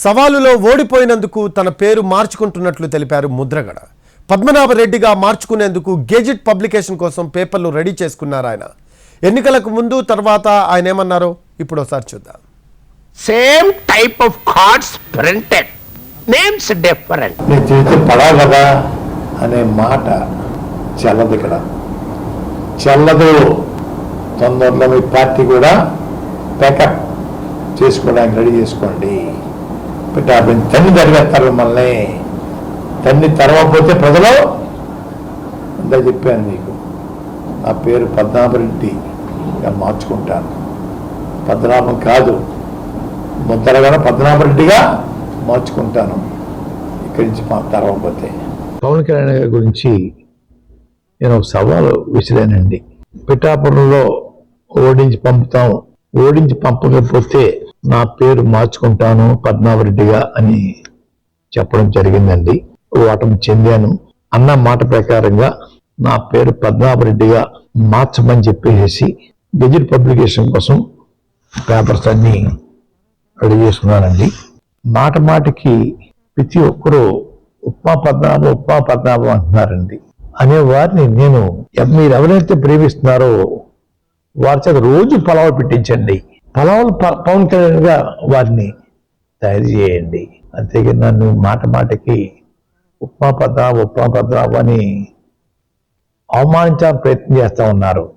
సవాలులో ఓడిపోయినందుకు తన పేరు మార్చుకుంటున్నట్లు తెలిపారు ముద్రగడ. పద్మనాభరెడ్డిగా మార్చుకునేందుకు గెజిట్ పబ్లికేషన్ కోసం పేపర్లు రెడీ చేసుకున్నారు ఆయన. ఎన్నికలకు ముందు తర్వాత ఆయన ఏమన్నారో ఇప్పుడు ఒకసారి చూద్దాం. Same type of cards printed names different నేను చేస్తే పడా కదా అనే మాట చెల్లదు ఇక్కడ. చెల్లదు. తొందరలో మీ పార్టీ కూడా ప్యాకప్ చేసుకోవడానికి రెడీ చేసుకోండి. పెట్టి ఆ తన్ని తరిగేస్తారు మిమ్మల్ని. తన్ని తరవకపోతే ప్రజలు అంతా చెప్పాను నీకు నా పేరు పద్మనాభరెడ్డిగా మార్చుకుంటాను. పద్మనాభం కాదు. ముద్దరగా పద్మనాభరెడ్డిగా మార్చుకుంటాను. ఇక్కడి నుంచి మా తరవకపోతే పవన్ కళ్యాణ్ గారి గురించి నేను ఒక సవాలు విసిరానండి. పిఠాపురంలో ఓడించి పంపుతాం. ఓడించి పంపకపోతే నా పేరు మార్చుకుంటాను పద్మావరెడ్డిగా అని చెప్పడం జరిగిందండి. ఓటమి చెందాను. అన్న మాట ప్రకారంగా నా పేరు పద్మావరెడ్డిగా మార్చమని చెప్పేసి గెజిట్ పబ్లికేషన్ కోసం పేపర్స్ అన్నీ రెడీ చేసుకున్నానండి. మాట మాటికి ప్రతి ఒక్కరూ ఉప్మా పద్నాభం ఉప్మా పద్నాభం అంటున్నారండి. అనే వారిని నేను మీరు ఎవరైతే ప్రేమిస్తున్నారో వారి చేత రోజు పొలవ పెట్టించండి. పలావులు ప- పవన్ కళ్యాణ్గా వారిని తయారు చేయండి. అంతేగా నన్ను మాట మాటకి ఉప్మా పద ఉప్మా పద్నాభం అని అవమానించాలని ప్రయత్నం చేస్తా ఉన్నారు.